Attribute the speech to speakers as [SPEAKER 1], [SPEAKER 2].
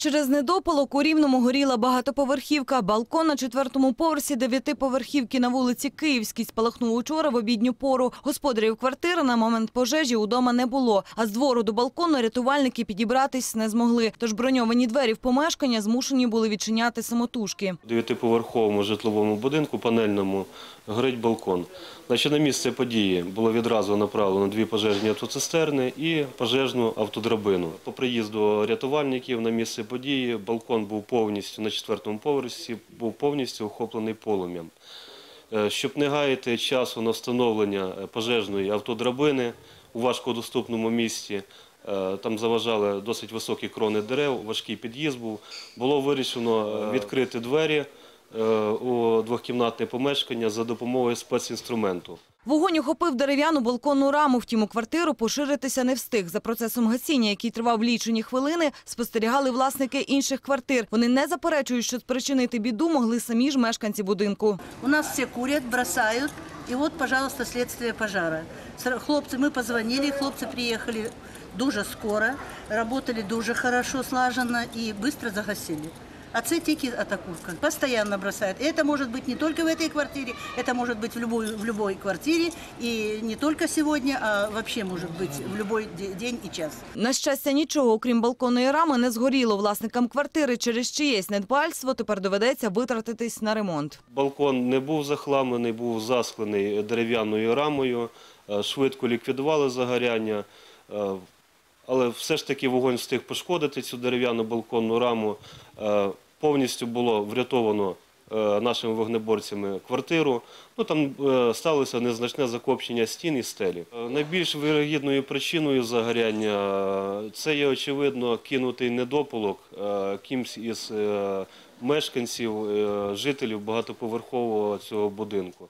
[SPEAKER 1] Через недопалок у Рівному горіла багатоповерхівка. Балкон на четвертому поверсі дев'ятиповерхівки на вулиці Київській спалахнув учора в обідню пору. Господарів квартири на момент пожежі удома не було, а з двору до балкону рятувальники підібратись не змогли. Тож броньовані двері в помешкання змушені були відчиняти самотужки.
[SPEAKER 2] У дев'ятиповерховому житловому будинку панельному горить балкон. Значить, на місце події було відразу направлено дві пожежні автоцистерни і пожежну автодрабину. По приїзду рятувальників на місце події балкон був повністю на четвертому поверсі, був повністю охоплений полум'ям. Е, Щоб не гаяти часу на встановлення е, пожежної автодрабини у важкодоступному місці, е, там заважали досить високі крони дерев, важкий під'їзд був, було вирішено відкрити двері у двохкімнатне помешкання за допомогою спецінструменту.
[SPEAKER 1] Вогонь охопив дерев'яну балконну раму, втім у квартиру поширитися не встиг. За процесом гасіння, який тривав лічені хвилини, спостерігали власники інших квартир. Вони не заперечують, що спричинити біду могли самі ж мешканці будинку.
[SPEAKER 3] У нас все курят, бросают. И вот, пожалуйста, следствие пожара. С- Хлопцы, мы позвонили, хлопцы приехали дуже скоро, работали дуже хорошо, слаженно и быстро загасили. А це тільки атакувка. Постоянно бросают. И это может быть не только в этой квартире, это может быть в любой, в любой квартире. И не только сегодня, а вообще может быть в любой де- день и час.
[SPEAKER 1] На щастя, нічого, окрім балконної рами, не згоріло. Власникам квартири через чиєсь недбальство тепер доведеться витратитись на ремонт.
[SPEAKER 2] Балкон не був захламлений, був засклений дерев'яною рамою, е, швидко ліквідували загоряння. але все ж таки вогонь встиг пошкодити цю дерев'яну балконну раму. Е, Повністю було врятовано е, нашими вогнеборцями квартиру. Ну, там е, сталося незначне закопчення стін і стелі. Найбільш вирогідною причиною загоряння це є, очевидно, кинутий недопалок е, кимсь із мешканців, жителів багатоповерхового цього будинку.